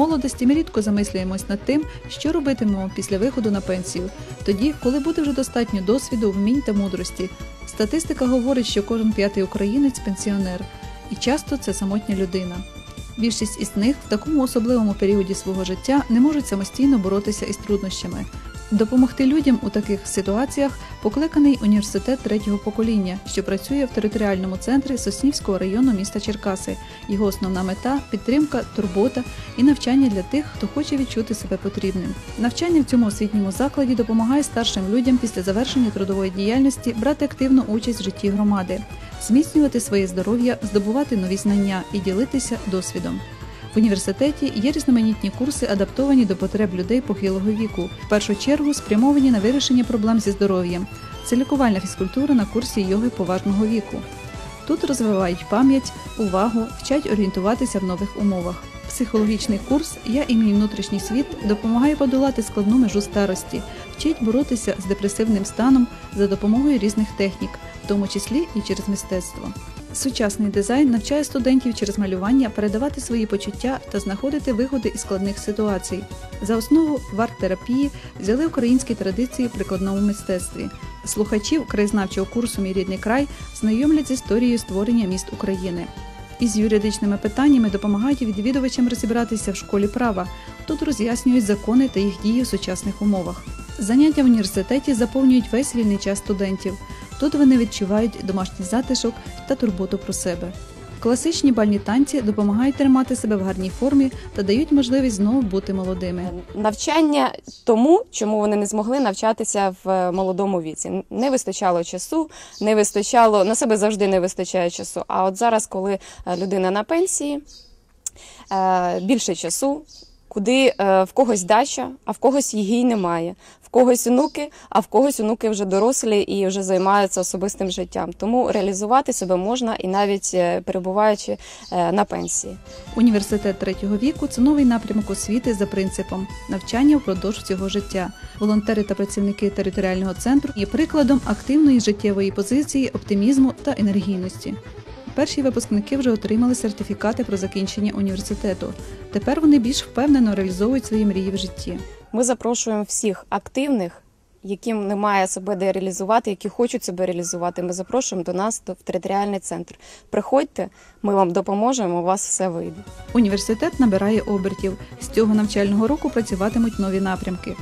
молодості ми рідко замислюємось над тим, що робитимемо після виходу на пенсію. Тоді, коли буде вже достатньо досвіду, вмінь та мудрості. Статистика говорить, що кожен п'ятий українець пенсіонер, і часто це самотня людина. Більшість із них в такому особливому періоді свого життя не можуть самостійно боротися із труднощами. Допомогти людям у таких ситуаціях покликаний університет третього покоління, що працює в територіальному центрі Соснівського району міста Черкаси. Його основна мета підтримка, турбота і навчання для тих, хто хоче відчути себе потрібним. Навчання в цьому освітньому закладі допомагає старшим людям після завершення трудової діяльності брати активну участь в житті громади, зміцнювати своє здоров'я, здобувати нові знання і ділитися досвідом. В університеті є різноманітні курси, адаптовані до потреб людей похилого віку. В першу чергу спрямовані на вирішення проблем зі здоров'ям. Це лікувальна фізкультура на курсі йоги поважного віку. Тут розвивають пам'ять, увагу, вчать орієнтуватися в нових умовах. Психологічний курс Я і мій внутрішній світ допомагає подолати складну межу старості, вчить боротися з депресивним станом за допомогою різних технік, в тому числі і через мистецтво. Сучасний дизайн навчає студентів через малювання передавати свої почуття та знаходити вигоди із складних ситуацій. За основу в арт-терапії взяли українські традиції в прикладному мистецтві. Слухачів краєзнавчого курсу Мій рідний край знайомлять з історією створення міст України. Із юридичними питаннями допомагають відвідувачам розібратися в школі права. Тут роз'яснюють закони та їх дії в сучасних умовах. Заняття в університеті заповнюють весь вільний час студентів. Тут вони відчувають домашній затишок та турботу про себе. Класичні бальні танці допомагають тримати себе в гарній формі та дають можливість знову бути молодими. навчання тому, чому вони не змогли навчатися в е, молодому віці. Не вистачало часу, не вистачало на себе завжди не вистачає часу. А от зараз, коли е, людина на пенсії, е, більше часу. Куди е, в когось дача, а в когось її немає. В когось онуки, а в когось онуки вже дорослі і вже займаються особистим життям. Тому реалізувати себе можна і навіть е, перебуваючи е, на пенсії. Університет третього віку це новий напрямок освіти за принципом навчання впродовж всього життя. Волонтери та працівники територіального центру є прикладом активної життєвої позиції, оптимізму та енергійності. Перші випускники вже отримали сертифікати про закінчення університету. Тепер вони більш впевнено реалізовують свої мрії в житті. Ми запрошуємо всіх активних, яким немає себе де реалізувати, які хочуть себе реалізувати. Ми запрошуємо до нас до- в територіальний центр. Приходьте, ми вам допоможемо. У вас все вийде. Університет набирає обертів. З цього навчального року працюватимуть нові напрямки.